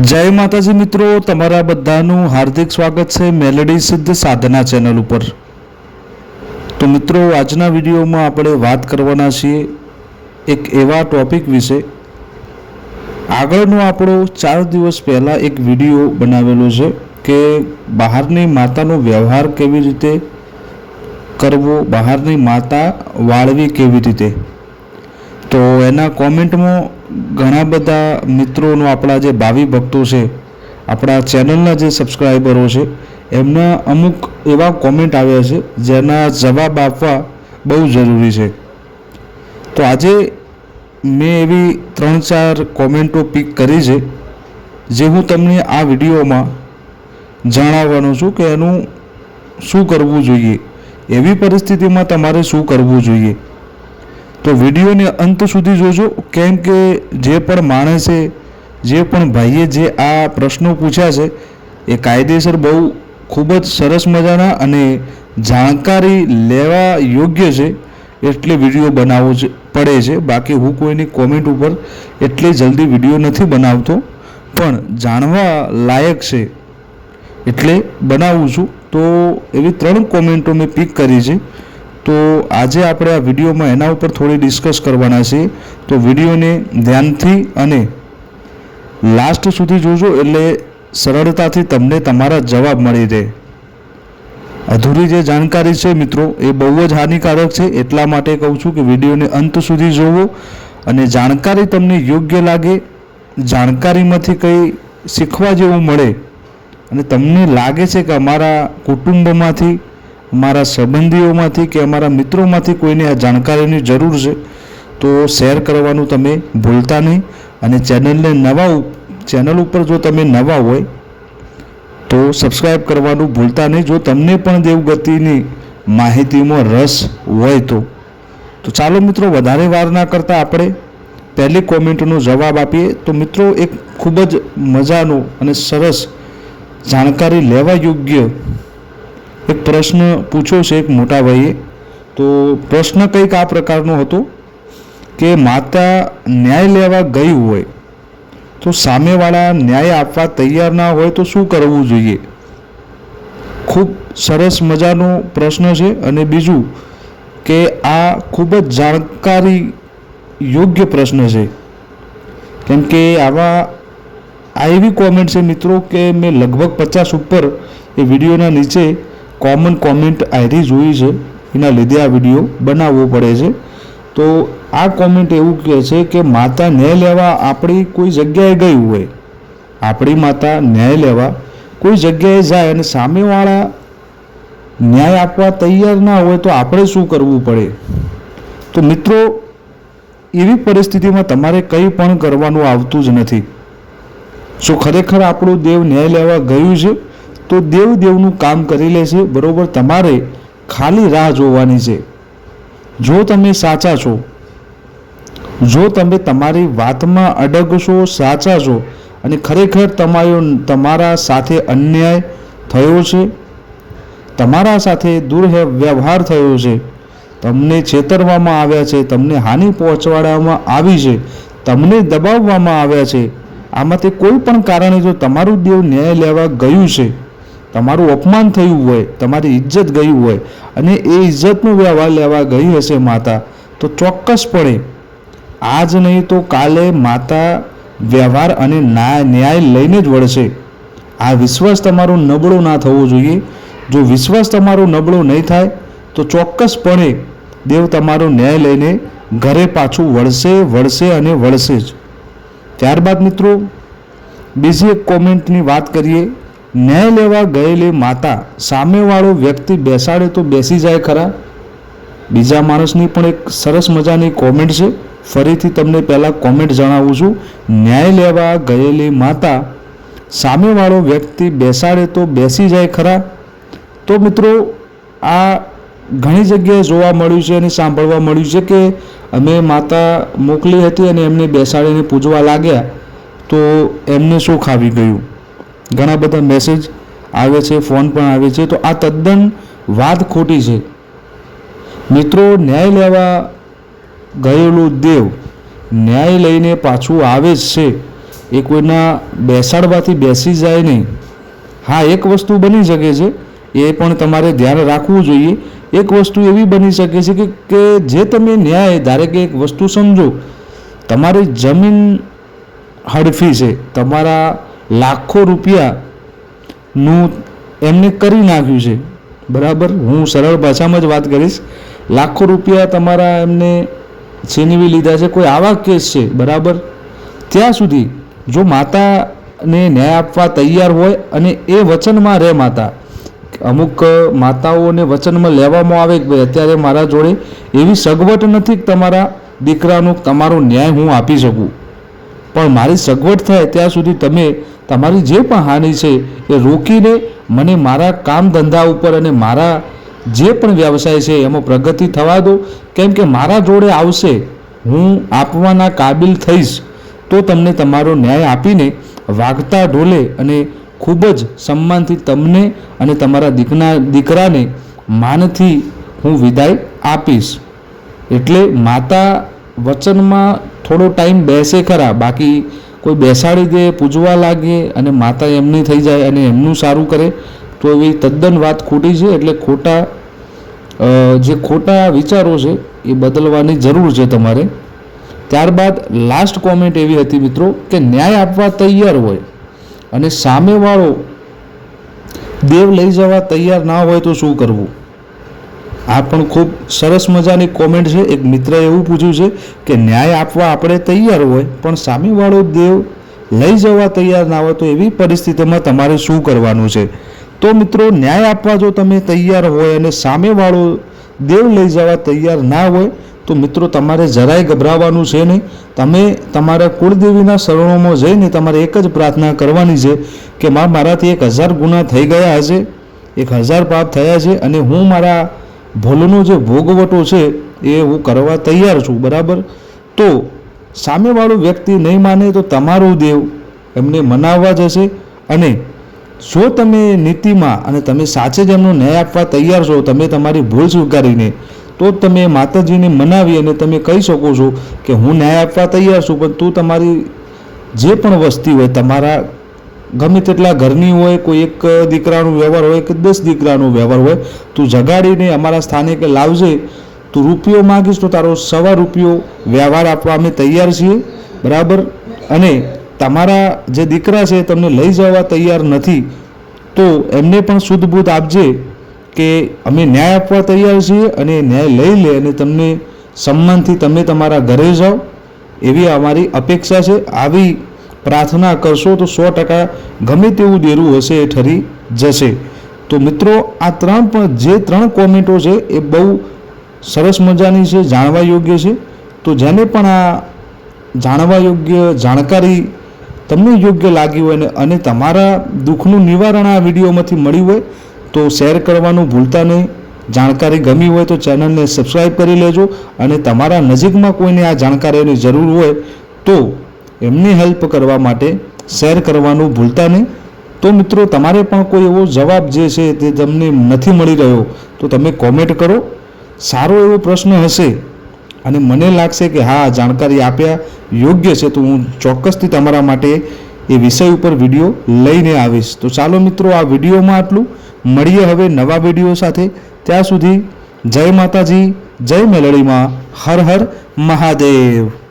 જય માતાજી મિત્રો, તમારા બધાનું હાર્દિક સ્વાગત છે મેલેડી સિદ્ધ સાધના ચેનલ ઉપર. તો મિત્રો, આજના વિડીયોમાં આપણે વાત કરવાના છીએ એક એવા ટોપિક વિશે. આગળનો આપણો ચાર દિવસ પહેલાં એક વીડિયો બનાવેલો છે કે બહારની માતાનો વ્યવહાર કેવી રીતે કરવો, બહારની માતા વાળવી કેવી રીતે. તો એના કોમેન્ટમાં ઘણા બધા મિત્રોનો આપણા જે ભાવિ ભક્તો છે, આપણા ચેનલના જે સબસ્ક્રાઈબરો છે, એમના અમુક એવા કોમેન્ટ આવ્યા છે, જેના જવાબ આપવા બહુ જરૂરી છે. તો આજે મેં એવી ત્રણ ચાર કોમેન્ટો પિક કરી છે, જે હું તમને આ વિડીયોમાં જણાવવાનો છું કે એનું શું કરવું જોઈએ, એવી પરિસ્થિતિમાં તમારે શું કરવું જોઈએ. તો વિડીયોને અંત સુધી જોજો. કેમ કે જે પણ માણસે, જે પણ ભાઈએ જે આ પ્રશ્નો પૂછ્યા છે, એ કાયદેસર બહુ ખૂબ જ સરસ મજાના અને જાણકારી લેવા યોગ્ય છે એટલે વીડિયો બનાવવો પડે છે. બાકી હું કોઈની કોમેન્ટ ઉપર એટલી જલ્દી વીડિયો નથી બનાવતો, પણ જાણવા લાયક છે એટલે બનાવું છું. તો એવી ત્રણ કોમેન્ટો મેં પિક કરી છે. તો આજે આપણે આ વિડીયોમાં એના ઉપર થોડી ડિસ્કસ કરવાના છે તો વિડીયોને ધ્યાનથી અને લાસ્ટ સુધી જોજો એટલે સરળતાથી તમને તમારા જવાબ મળી રહે. અધૂરી જે જાણકારી છે મિત્રો, એ બહુ જ હાનિકારક છે. એટલા માટે કહું છું કે વિડીયોને અંત સુધી જોવો અને જાણકારી તમને યોગ્ય લાગે, જાણકારીમાંથી કંઈ શીખવા જેવું મળે અને તમને લાગે છે કે અમારા કુટુંબમાંથી અમારા સંબંધીઓમાંથી કે અમારા મિત્રોમાંથી કોઈને આ જાણકારીની જરૂર છે, તો શેર કરવાનું તમે ભૂલતા નહીં. અને ચેનલને નવા ચેનલ ઉપર જો તમે નવા હોય, તો સબસ્ક્રાઈબ કરવાનું ભૂલતા નહીં. જો તમને પણ દેવગતિની માહિતીમાં રસ હોય તો. તો ચાલો મિત્રો, વધારે વાર ના કરતાં આપણે પહેલી કોમેન્ટનો જવાબ આપીએ. તો મિત્રો, એક ખૂબ જ મજાનો અને સરસ જાણકારી લેવા યોગ્ય એક પ્રશ્ન પૂછ્યો છે એક મોટા ભાઈએ. તો પ્રશ્ન કંઈક આ પ્રકારનો હતો કે માતા ન્યાય લેવા ગઈ હોય તો સામેવાળા ન્યાય આપવા તૈયાર ના હોય તો શું કરવું જોઈએ? ખૂબ સરસ મજાનો પ્રશ્ન છે અને બીજું કે આ ખૂબ જ જાણકારી યોગ્ય પ્રશ્ન છે. કેમ કે આવા આ એવી કોમેન્ટ છે મિત્રો કે મેં લગભગ પચાસ ઉપર એ વિડીયોના નીચે કોમન કોમેન્ટ આયરી જોઈ છે. એના લીધે આ વીડિયો બનાવવો પડે છે. તો આ કોમેન્ટ એવું કહે છે કે માતા ન્યાય લેવા આપણી કોઈ જગ્યાએ ગઈ હોય. આપણી માતા ન્યાય લેવા કોઈ જગ્યાએ જાય અને સામેવાળા ન્યાય આપવા તૈયાર ના હોય તો આપણે શું કરવું પડે? તો મિત્રો, એવી પરિસ્થિતિમાં તમારે કંઈ પણ કરવાનું આવતું જ નથી. જો ખરેખર આપણું દેવ ન્યાય લેવા ગયું છે તો દેવ દેવનું કામ કરી લેશે બરોબર? તમારે ખાલી રાહ જોવાની છે. જો તમે સાચા છો, જો તમે તમારી વાતમાં અડગશો, સાચા છો, અને ખરેખર તમારો તમારા સાથે અન્યાય થયો છે, તમારા સાથે દુર્વ્યવહાર થયો છે, તમને છેતરવામાં આવ્યા છે, તમને હાનિ પહોંચવાડવામાં આવી છે, તમને દબાવવામાં આવ્યા છે, આમાંથી કોઈ પણ કારણે જો તમારું દેવ ન્યાય લેવા ગયું છે તમારું અપમાન થયું હોય, તમારી ઇજ્જત ગઈ હોય અને એ ઇજ્જતનો વ્યવહાર લેવા ગઈ હશે માતા, તો ચોક્કસપણે આજ નહીં તો કાલે માતા વ્યવહાર અને ન્યાય લઈને જ વળશે. આ વિશ્વાસ તમારો નબળો ના થવો જોઈએ. જો વિશ્વાસ તમારો નબળો નહીં થાય, તો ચોક્કસપણે દેવ તમારો ન્યાય લઈને ઘરે પાછું વળશે વળશે અને વળશે જ. ત્યારબાદ મિત્રો, બીજી એક કોમેન્ટની વાત કરીએ. ન્યાય લેવા ગયેલી માતા સામેવાળો વ્યક્તિ બેસાડે તો બેસી જાય ખરા? બીજા માણસની પણ એક સરસ મજાની કોમેન્ટ છે. ફરીથી તમને પહેલાં કોમેન્ટ જણાવું છું. ન્યાય લેવા ગયેલી માતા સામેવાળો વ્યક્તિ બેસાડે તો બેસી જાય ખરા? તો મિત્રો, આ ઘણી જગ્યાએ જોવા મળ્યું છે અને સાંભળવા મળ્યું છે કે અમે માતા મોકલી હતી અને એમને બેસાડીને પૂજવા લાગ્યા. તો એમને શું ખાવી ગયું? ઘણા બધા મેસેજ આવે છે ફોન પણ આવે છે. તો આ તદ્દન વાત ખોટી છે. મિત્રો, ન્યાય લેવા ગયેલું દેવ ન્યાય લઈને પાછું આવે જ છે. એ કોઈના બેસાડવાથી બેસી જાય નહીં. હા, એક વસ્તુ બની શકે છે, એ પણ તમારે ધ્યાન રાખવું જોઈએ. એક વસ્તુ એવી બની શકે છે કે જે તમે ન્યાય, ધારે કે એક વસ્તુ સમજો, તમારી જમીન હડફી છે, તમારા લાખો રૂપિયાનું એમને કરી નાખ્યું છે. બરાબર? હું સરળ ભાષામાં જ વાત કરીશ. લાખો રૂપિયા તમારા એમને છીનવી લીધા છે. કોઈ આવા કેસ છે? બરાબર? ત્યાં સુધી જો માતાને ન્યાય આપવા તૈયાર હોય અને એ વચનમાં રહે માતા, અમુક માતાઓને વચનમાં લેવામાં આવે કે ભાઈ અત્યારે મારા જોડે એવી સગવડ નથી કે તમારા દીકરાનું, તમારો ન્યાય હું આપી શકું. પણ મારી સગવડ થાય ત્યાં સુધી તમે તમારી જે પણ હાનિ છે એ રોકીને મને મારા કામ ધંધા ઉપર અને મારા જે પણ વ્યવસાય છે એમાં પ્રગતિ થવા દો. કેમ કે મારા જોડે આવશે, હું આપવાના કાબિલ થઈશ. તો તમને તમારો ન્યાય આપીને વાગતા ઢોલે અને ખૂબ જ સન્માનથી તમને અને તમારા દીકરા દીકરાને માનથી હું વિદાય આપીશ. એટલે માતા વચનમાં થોડો ટાઈમ બેસે ખરા, બાકી કોઈ બેસાડી દે, પૂજવા લાગે અને માતા એમની થઈ જાય અને એમનું સારું કરે, તો એવી તદ્દન વાત ખોટી છે. એટલે ખોટા જે ખોટા વિચારો છે, એ બદલવાની જરૂર છે તમારે. ત્યારબાદ લાસ્ટ કોમેન્ટ એવી હતી મિત્રો કે ન્યાય આપવા તૈયાર હોય અને સામેવાળો દેવ લઈ જવા તૈયાર ના હોય તો શું કરવું? આ પણ ખૂબ સરસ મજાની કોમેન્ટ છે. એક મિત્રએ એવું પૂછ્યું છે કે ન્યાય આપવા આપણે તૈયાર હોય, પણ સામેવાળો દેવ લઈ જવા તૈયાર ના હોય તો એવી પરિસ્થિતિમાં તમારે શું કરવાનું છે? તો મિત્રો, ન્યાય આપવા જો તમે તૈયાર હોય અને સામેવાળો દેવ લઈ જવા તૈયાર ના હોય, તો મિત્રો, તમારે જરાય ગભરાવાનું છે નહીં. તમે તમારા કુળદેવીના શરણોમાં જઈને તમારે એક જ પ્રાર્થના કરવાની છે કે માં, મારાથી એક હજાર ગુના થઈ ગયા હશે, એક હજાર પાપ થયા છે અને હું મારા ભૂલનો જે ભોગવટો છે એ હું કરવા તૈયાર છું, બરાબર? તો સામેવાળો વ્યક્તિ નહીં માને તો તમારો દેવ એમને મનાવવા જશે અને જો તમે નીતિમાં અને તમે સાચે જ એમનો ન્યાય આપવા તૈયાર છો, તમે તમારી ભૂલ સ્વીકારીને, તો તમે માતાજીને મનાવી અને તમે કહી શકો છો કે હું ન્યાય આપવા તૈયાર છું, પણ તું તમારી જે પણ વસ્તી હોય, તમારા ગમે તેટલા ઘરની હોય, કોઈ એક દીકરાનો વ્યવહાર હોય, કે દસ દીકરાનો વ્યવહાર હોય, તું જગાડીને અમારા સ્થાને કે લાવજે, તું રૂપિયો માગીશ તો તારો સવા રૂપિયો વ્યવહાર આપવા અમે તૈયાર છીએ, બરાબર? અને તમારા જે દીકરા છે તમને લઈ જવા તૈયાર નથી, તો એમને પણ શુદ્ધ આપજે કે અમે ન્યાય આપવા તૈયાર છીએ અને ન્યાય લઈ લે અને તમને સન્માનથી તમે તમારા ઘરે જાઓ, એવી અમારી અપેક્ષા છે. આવી પ્રાર્થના કરશો તો સો ટકા ગમે તેવું દેરું હશે એ ઠરી જશે. તો મિત્રો, આ ત્રણ પણ જે ત્રણ કોમેન્ટો છે એ બહુ સરસ મજાની છે, જાણવા યોગ્ય છે. તો જેને પણ આ જાણવા યોગ્ય જાણકારી તમને યોગ્ય લાગી હોય ને અને તમારા દુઃખનું નિવારણ આ વિડીયોમાંથી મળ્યું હોય, તો શેર કરવાનું ભૂલતા નહીં. જાણકારી ગમી હોય તો ચેનલને સબસ્ક્રાઈબ કરી લેજો અને તમારા નજીકમાં કોઈને આ જાણકારીની જરૂર હોય તો એમની હેલ્પ કરવા માટે શેર કરવાનું ભૂલતા નહીં. તો મિત્રો, તમારે પણ કોઈ એવો જવાબ જે છે તે તમને નથી મળી રહ્યો, તો તમે કોમેન્ટ કરો. સારો એવો પ્રશ્ન હશે અને મને લાગશે કે હા જાણકારી આપ્યા, યોગ્ય છે, તો હું ચોક્કસથી તમારા માટે એ વિષય ઉપર વીડિયો લઈને આવીશ. તો ચાલો મિત્રો, આ વિડીયોમાં આટલું. મળીએ હવે નવા વીડિયો સાથે. ત્યાં સુધી જય માતાજી, જય મેલડીમાં. હર હર મહાદેવ.